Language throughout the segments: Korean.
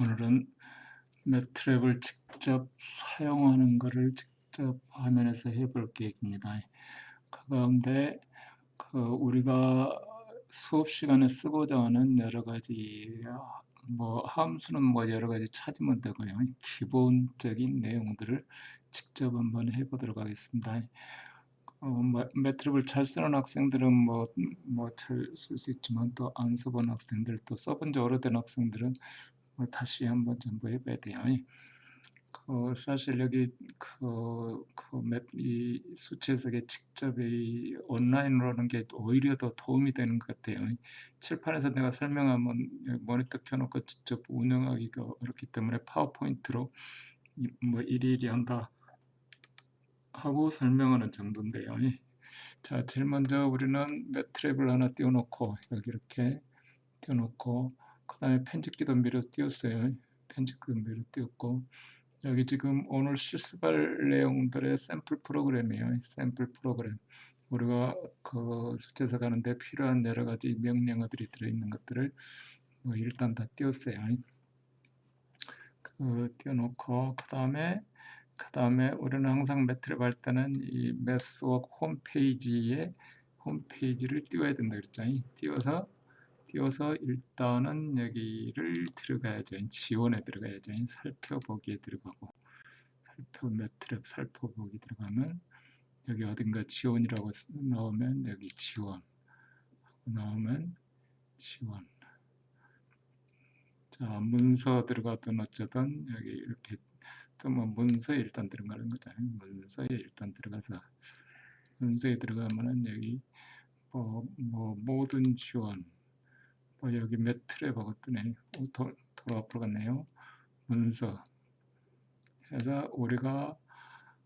오늘은 매트랩을 직접 사용하는 것을 직접 화면에서 해볼 계획입니다. 그 가운데 그 우리가 수업 시간에 쓰고자 하는 여러 가지 뭐 함수는 뭐 여러 가지 찾으면 되고요. 기본적인 내용들을 직접 한번 해보도록 하겠습니다. 어, 뭐, 매트랩을 잘 쓰는 학생들은 뭐뭐 있지만 또 안 써본 학생들 또 써본 지 오래된 학생들은 뭐 다시 한번 전부 해 봐야 돼요. 그 사실 여기 그, 그 수치 해석에 직접 이 온라인으로 하는 게 오히려 더 도움이 되는 것 같아요. 칠판에서 내가 설명하면 모니터 켜놓고 직접 운영하기가 어렵기 때문에 파워포인트로 이- 뭐 일일이 한다 하고 설명하는 정도인데요. 자, 제일 먼저 우리는 매트랩을 하나 띄워놓고 여기 이렇게 띄워놓고 그 다음에 편집기도 미리 띄웠어요. 편집기도 미리 띄웠고 여기 지금 오늘 실습할 내용들의 샘플 프로그램이에요. 샘플 프로그램. 우리가 그 수치에서 가는데 필요한 여러 가지 명령어들이 들어있는 것들을 뭐 일단 다 띄웠어요. 그 띄워놓고 그 다음에 그 다음에 우리는 항상 매트랩 할 때는 이 매스웍 홈페이지에 홈페이지를 띄워야 된다 그랬죠. 띄워서 띄워서 일단은 여기를 들어가야죠. 지원에 들어가야죠. 살펴보기에 들어가고 살펴 매트랩 살펴보기 들어가면 여기 어딘가 지원이라고 쓰- 나오면 여기 지원 나오면 지원 자 문서 들어가든 어쩌든 여기 이렇게 또 뭐 문서에 일단 들어가는 거죠. 문서에 일단 들어가서 문서에 들어가면은 여기 뭐, 뭐 모든 지원 뭐 여기 매트랩 하고 뜨네. 오, 도, 도로 앞으로 갔네요. 문서 해서 우리가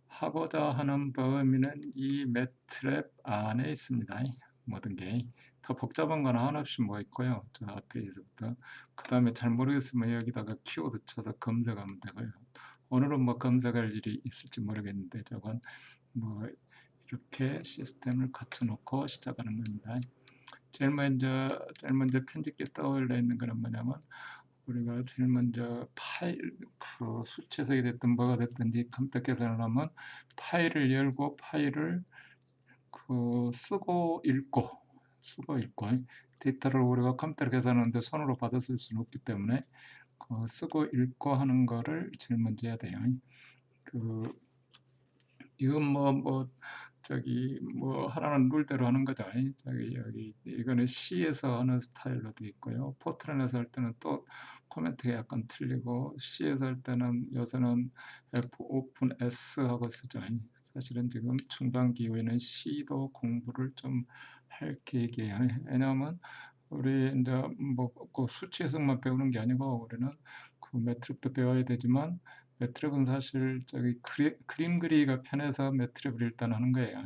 하고자 하는 범위는 이 매트랩 안에 있습니다. 모든 게 더 복잡한 건 하나씩 뭐 있고요. 저 앞에서부터 그 다음에 잘 모르겠으면 여기다가 키워드 쳐서 검색하면 되고요. 오늘은 뭐 검색할 일이 있을지 모르겠는데 저건 뭐 이렇게 시스템을 갖춰 놓고 시작하는 겁니다. 제일 먼저 제일 먼저 편집기에 떠올려 있는 거는 뭐냐면 우리가 제일 먼저 파일 그 수치해석이 됐든 뭐가 됐든지 컴퓨터 계산을 하면 파일을 열고 파일을 그 쓰고 읽고 쓰고 읽고 데이터를 우리가 컴퓨터 계산하는데 손으로 받아 쓸 수는 없기 때문에 그 쓰고 읽고 하는 거를 제일 먼저 해야 돼요. 그 이건 뭐뭐 저기 뭐 하라는 룰대로 하는 거죠. 저기 여기 이거는 C에서 하는 스타일로 돼 있고요. 포트란에서 할 때는 또 코멘트가 약간 틀리고 C에서 할 때는 요새는 F 오픈 S 하고 쓰죠. 사실은 지금 중반기 후에는 C도 공부를 좀 할 계획이에요. 왜냐하면 우리 이제 뭐그 수치 해석만 배우는 게 아니고 우리는 그 매트릭도 배워야 되지만 매트랩은 사실 저기 그리, 그림 그리기가 편해서 매트랩을 일단 하는 거예요.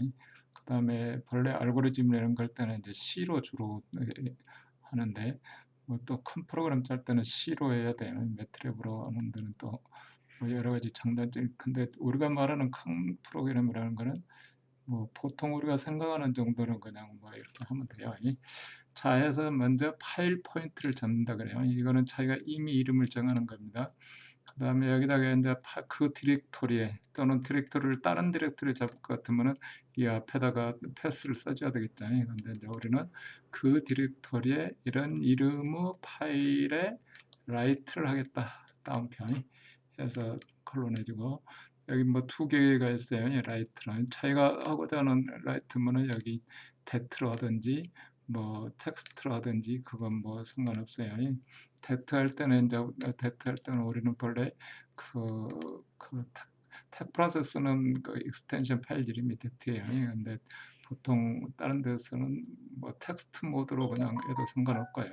그 다음에 본래 알고리즘 이런 걸 때는 이제 C로 주로 하는데 뭐 또큰 프로그램 짤 때는 C로 해야 돼요. 매트랩으로 하는 데는 또 뭐 여러 가지 장단점이 근데 우리가 말하는 큰 프로그램이라는 거는 뭐 보통 우리가 생각하는 정도는 그냥 뭐 이렇게 하면 돼요. 자 해서 먼저 파일 포인트를 잡는다 그래요. 이거는 자기가 이미 이름을 정하는 겁니다. 그 다음에 여기다가 이제 파, 그 디렉토리에 또는 디렉토리를 다른 디렉토리에 잡을 것 같으면은 이 앞에다가 패스를 써줘야 되겠죠. 근데 이제 우리는 그 디렉토리에 이런 이름의 파일에 라이트를 하겠다. 다운표 해서 컬론 해주고 여기 뭐 두 개가 있어요. 이 라이트랑 차이가 하고자 하는 라이트면은 여기 데트로 하든지 뭐 텍스트로 하든지 그건 뭐 상관없어요. 데트 할 때는 이제 데트 할 때는 우리는 본래 그, 그 탭 프로세스는 그 익스텐션 파일 이름이 데트예요. 근데 보통 다른 데서는 뭐 텍스트 모드로 그냥 해도 상관없고요.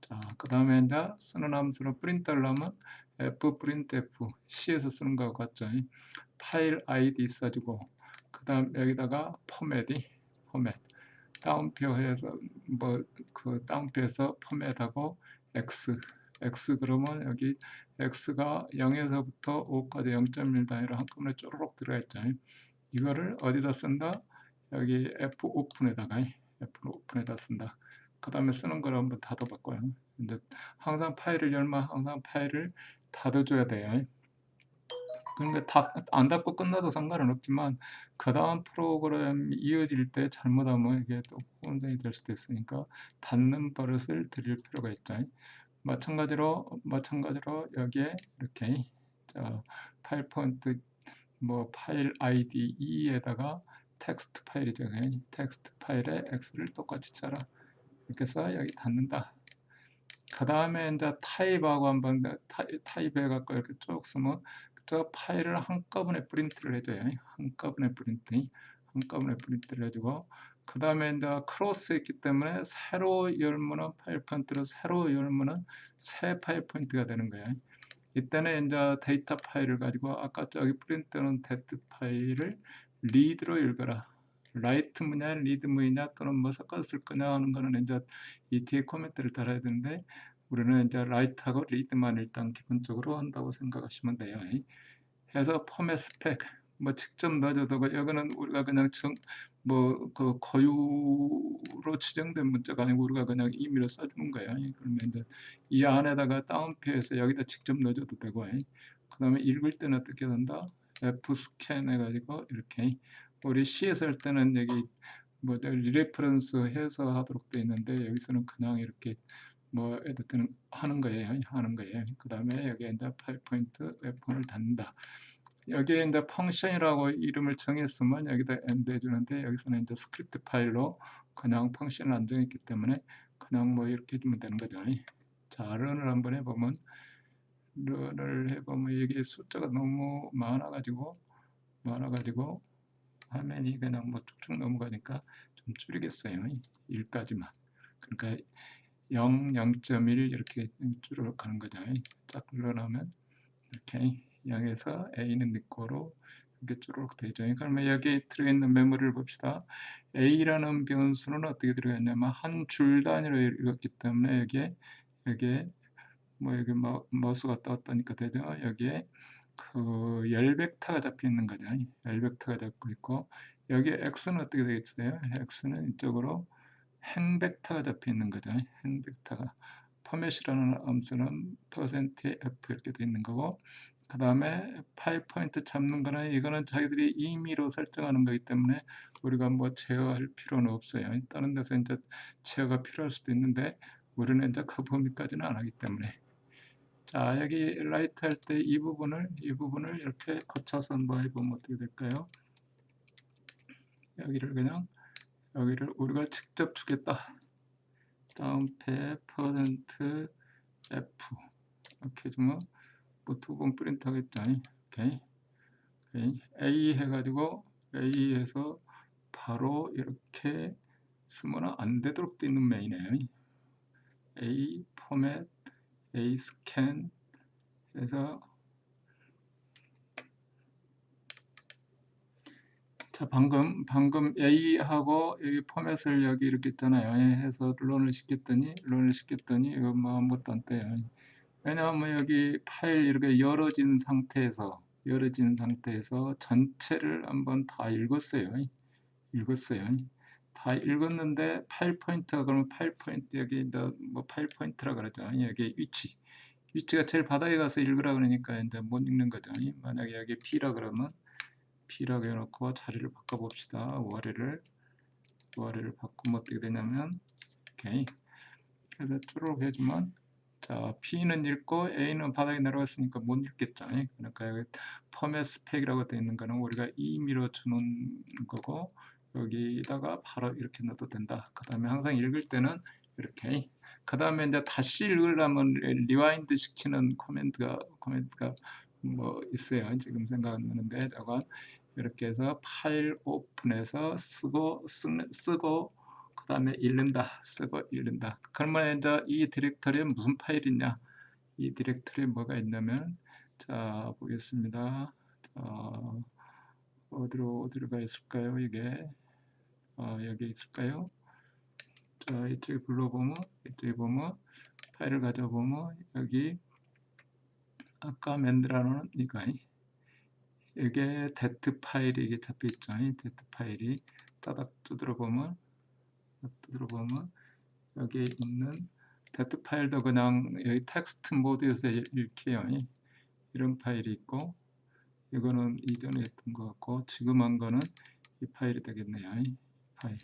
자, 그 다음에 이제 쓰는 함수로 프린트를 하면 f 프린트 f C에서 쓰는 거 같죠. 파일 아이디 써주고 그 다음 여기다가 포맷이 포맷 다운표 해서 뭐 그 다운표에서 포맷하고 x x 그러면 여기 x가 0에서부터 5까지 0.1 단위로 한꺼번에 쪼르륵 들어가 있죠. 이거를 어디다 쓴다? 여기 f 오픈에다가 f 오픈에다 쓴다. 그 다음에 쓰는 걸 한번 닫아봤고요. 이제 항상 파일을 열면 항상 파일을 닫아줘야 돼요. 그러니까 다, 안 닫고 끝나도 상관은 없지만 그 다음 프로그램이 이어질 때 잘못하면 이게 또 혼선이 될 수도 있으니까 닫는 버릇을 들일 필요가 있죠. 마찬가지로 마찬가지로 여기에 이렇게 자, 파일 포인트 뭐 파일 아이디 2에다가 텍스트 파일이죠. 텍스트 파일에 x를 똑같이 짜라. 이렇게 해서 여기 닫는다. 그 다음에 이제 타입하고 한번 타입 해갖고 이렇게 쭉 쓰면 저 파일을 한꺼번에 프린트를 해줘요. 한꺼번에 프린트, 한꺼번에 프린트를 해주고 그 다음에 이제 크로스 했기 때문에 새로 열면은 파일 포인트로 새로 열면은 새 파일 포인트가 되는 거예요. 이때는 이제 데이터 파일을 가지고 아까 저기 프린트는 데이터 파일을 리드로 읽어라. 라이트 문이냐 리드 문이냐 또는 뭐쓸 거냐 하는 거는 이제 이 뒤에 코멘트를 달아야 되는데 우리는 이제 라이트하고 리드만 일단 기본적으로 한다고 생각하시면 돼요. 해서 포맷 스펙 뭐 직접 넣어줘도 여기는 우리가 그냥 뭐그 거유로 지정된 문자가 아니고 우리가 그냥 임의로 써주는 거예요. 그러면 이제 이 안에다가 다운표해서 여기다 직접 넣어줘도 되고 그 다음에 읽을 때는 어떻게 된다? F 스캔 해가지고 이렇게 우리 C에서 할 때는 여기 뭐 리레퍼런스 해서 하도록 되어 있는데 여기서는 그냥 이렇게 뭐 에디트는 하는 거예요. 하는 거예요. 그 다음에 여기 이제 파일 포인트 웹폰을 닫는다. 여기에 이제 펑션이라고 이름을 정했으면 여기다 엔드 해주는데 여기서는 이제 스크립트 파일로 그냥 펑션을 안 정했기 때문에 그냥 뭐 이렇게 해주면 되는 거죠. 자, 런을 한번 해보면 런을 해보면 이게 숫자가 너무 많아가지고 많아가지고 화면이 그냥 뭐 쭉쭉 넘어가니까 좀 줄이겠어요. 1까지만. 그러니까 0, 0.1 이렇게 쭉 가는 거죠. 쫙 늘어나면 이렇게 0에서 A는 니꼬로 이렇게 쭉 되죠. 그러면 여기 들어있는 메모리를 봅시다. A라는 변수는 어떻게 들어갔냐면 한 줄 단위로 읽었기 때문에 여기에 여기에 뭐 여기 뭐 머스가 떴다니까 되죠. 여기에 그 열 벡터가 잡혀 있는 거죠. 열 벡터가 잡고 있고 여기에 x는 어떻게 되겠어요? x는 이쪽으로 행벡터가 잡혀 있는 거죠. 행벡터가 포맷이라는 함수는 퍼센트 %f 이렇게 돼 있는 거고 그 다음에 파일 포인트 잡는 거는 이거는 자기들이 임의로 설정하는 거기 때문에 우리가 뭐 제어할 필요는 없어요. 다른 데서 이제 제어가 필요할 수도 있는데 우리는 이제 그 범위까지는 안 하기 때문에 자 여기 라이트 할 때 이 부분을 이 부분을 이렇게 거쳐서 뭐 해보면 어떻게 될까요? 여기를 그냥 여기를 우리가 직접 주겠다. 다음패 퍼센트 F 이렇게 주면 뭐 두 번 프린트 하겠다. 오케이. 오케이. A 해가지고 A에서 바로 이렇게 쓰면 안 되도록 되어 있는 메인이에요. A 포맷 A 스캔 해서 자 방금 방금 A하고 여기 포맷을 여기 이렇게 있잖아요. 해서 런을 시켰더니 런을 시켰더니 이거 뭐 아무것도 안 떠요. 왜냐하면 여기 파일 이렇게 열어진 상태에서 열어진 상태에서 전체를 한번 다 읽었어요. 읽었어요. 다 읽었는데 파일 포인트가 그러면 파일 포인트 여기 뭐 파일 포인트라 그러죠. 여기 위치 위치가 제일 바닥에 가서 읽으라 그러니까 이제 못 읽는 거죠. 만약에 여기 P라 그러면 P라고 해놓고 자리를 바꿔봅시다. 월요를 월요를 바꾸면 어떻게 되냐면 오케이 그래서 쭈르륵 해주면 자 P는 읽고 A는 바닥에 내려갔으니까 못 읽겠죠. 그러니까 여기 포맷 스펙이라고 되어 있는 거는 우리가 임의로 주는 거고 여기다가 바로 이렇게 넣어도 된다. 그 다음에 항상 읽을 때는 이렇게 그 다음에 이제 다시 읽으려면 리와인드 시키는 코멘트가 코멘트가 뭐 있어요. 지금 생각 안 나는데 저건 이렇게 해서 파일 오픈해서 쓰고 쓰, 쓰고 그 다음에 읽는다 쓰고 읽는다. 그러면 이제 이 디렉터리에 무슨 파일이냐? 이 디렉터리에 뭐가 있냐면 자 보겠습니다. 자, 어디로 어디로 가 있을까요? 이게? 어, 여기 있을까요? 자 이쪽에 불러보면 이쪽에 보면 파일을 가져보면 여기 아까 만들어 놓은 이거 이게 데트 파일이 이게 잡혀 있죠. 데트 파일이 따닥 두드려 보면 두드려 보면 여기에 있는 데트 파일도 그냥 여기 텍스트 모드에서 읽혀요. 이런 파일이 있고 이거는 이전에 했던 것 같고 지금 한 거는 이 파일이 되겠네요. 이 파일.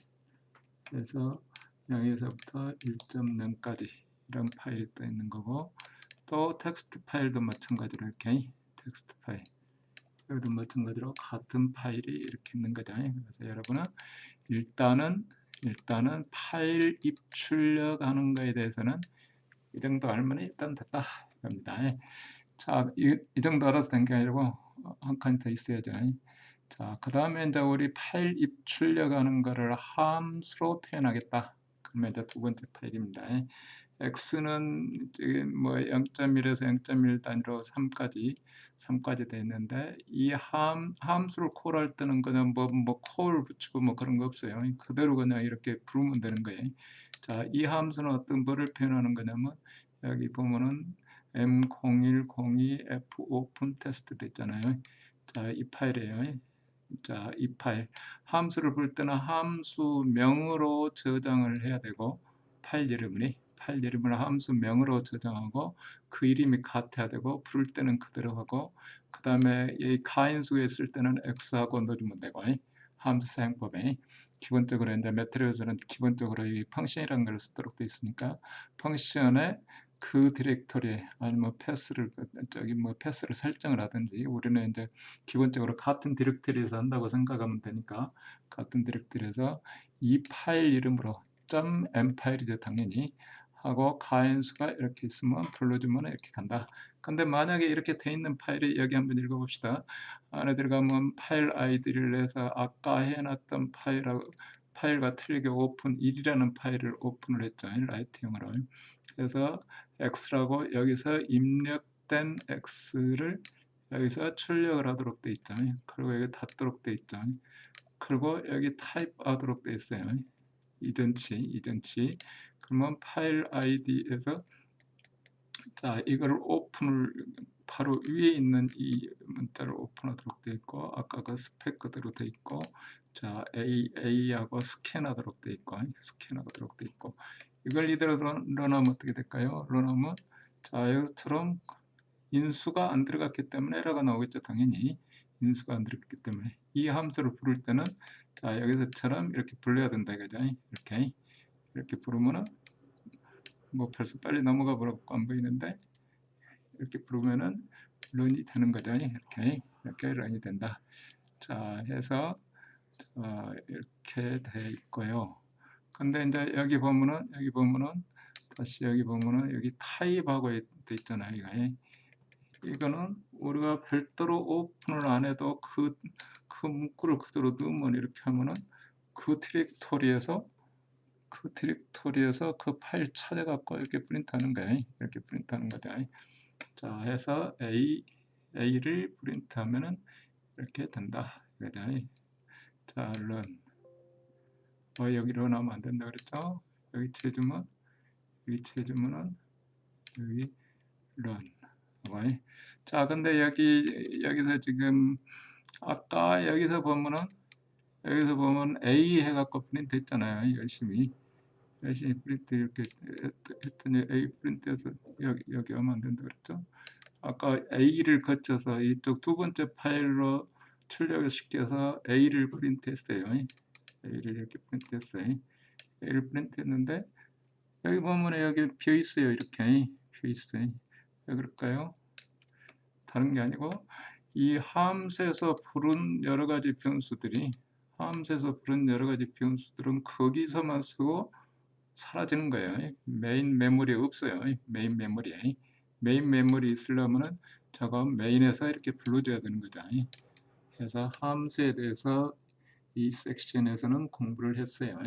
그래서 여기서부터 1.0까지 이런 파일이 떠 있는 거고 또 텍스트 파일도 마찬가지로 이렇게 텍스트 파일 마찬가지로 같은 파일이 이렇게 있는 거죠. 그래서 여러분은 일단은 일단은 파일 입출력 하는 거에 대해서는 이 정도 알면 일단 됐다 이겁니다. 자, 이, 이 정도 알아서 된 게 아니고 한 칸 더 있어야죠. 자, 그 다음에 이제 우리 파일 입출력 하는 거를 함수로 표현하겠다. 그러면 이제 두 번째 파일입니다. X는 뭐 0.1에서 0.1 단위로 3까지 3까지 돼 있는데 이 함, 함수를 콜할 때는 그냥 뭐뭐콜 붙이고 뭐 그런 거 없어요. 그대로 그냥 이렇게 부르면 되는 거예요. 자, 이 함수는 어떤 뭐를 표현하는 거냐면 여기 보면은 M0102 F 오픈 테스트 됐잖아요. 자, 이 파일이에요. 자, 이 파일 함수를 부를 때는 함수명으로 저장을 해야 되고 파일 이름이 파일 이름을 함수 명으로 저장하고 그 이름이 같아야 되고 부를 때는 그대로 하고 그 다음에 이 가인수에 쓸 때는 x하고 넣어주면 되고 함수 사용법에 기본적으로 이제 매트리얼에서는 기본적으로 이 펑션이라는 걸 쓰도록 되어 있으니까 펑션에 그 디렉터리에 아니면 패스를 저기 뭐 패스를 설정을 하든지 우리는 이제 기본적으로 같은 디렉터리에서 한다고 생각하면 되니까 같은 디렉터리에서 이 파일 이름으로 .m 파일이죠 당연히 하고 가인수가 이렇게 있으면 불러주면 이렇게 간다. 근데 만약에 이렇게 돼 있는 파일이 여기 한번 읽어봅시다. 안에 들어가면 파일 아이디를 내서 아까 해놨던 파일하고 파일과 틀리게 오픈 1이라는 파일을 오픈을 했죠. 라이트형으로. 그래서 x라고 여기서 입력된 x를 여기서 출력을 하도록 돼 있죠. 그리고 여기 닫도록 돼 있죠. 그리고 여기 타입 하도록 돼 있어요. 이전치, 이전치. 그러면 파일 아이디에서 자 이거를 오픈을 바로 위에 있는 이 문자를 오픈하도록 되어 있고 아까 그 스펙 그대로 되어 있고 자 A, A하고 스캔하도록 되어 있고 스캔하도록 되어 있고 이걸 이대로 런하면 어떻게 될까요? 런하면 자 여기처럼 인수가 안 들어갔기 때문에 에러가 나오겠죠 당연히. 인수가 안 들어갔기 때문에. 이 함수를 부를 때는 자 여기서처럼 이렇게 불러야 된다 이거죠? 이렇게 이렇게 부르면은 뭐 벌써 빨리 넘어가 버렸고 안 보이는데 이렇게 부르면은 런이 되는 거죠. 이렇게 이렇게 런이 된다. 자 해서 자, 이렇게 돼 있고요. 근데 이제 여기 보면은 여기 보면은 다시 여기 보면은 여기 타입하고 돼 있잖아요. 이거. 이거는 우리가 별도로 오픈을 안 해도 그, 그 문구를 그대로 넣으면 이렇게 하면은 그 디렉토리에서 그 디렉토리에서 그 파일 찾아갖고 이렇게 프린트하는 거예요. 이렇게 프린트하는 거죠. 자, 해서 A, A를 프린트하면은 이렇게 된다. 그죠? 자, run. 어, 여기로 나오면 안 된다 그랬죠? 여기 채주문, 여기 채주문은 여기 run. 자, 근데 여기 여기서 지금 아까 여기서 보면은 여기서 보면 A 해갖고 프린트 했잖아요. 열심히. 열심히 프린트 이렇게 했더니 A 프린트해서 여기, 여기 하면 안 된다 그랬죠. 아까 A를 거쳐서 이쪽 두 번째 파일로 출력을 시켜서 A를 프린트했어요. A를 이렇게 프린트했어요. A를 프린트했는데 여기 보면 여기 비어 있어요. 이렇게 비어 있어요. 왜 그럴까요? 다른 게 아니고 이 함수에서 부른 여러 가지 변수들이 함수에서 부른 여러 가지 변수들은 거기서만 쓰고 사라지는 거예요. 메인 메모리 없어요. 메인 메모리에. 메인 메모리 있으려면은 저거 메인에서 이렇게 불러줘야 되는 거죠. 그래서 함수에 대해서 이 섹션에서는 공부를 했어요.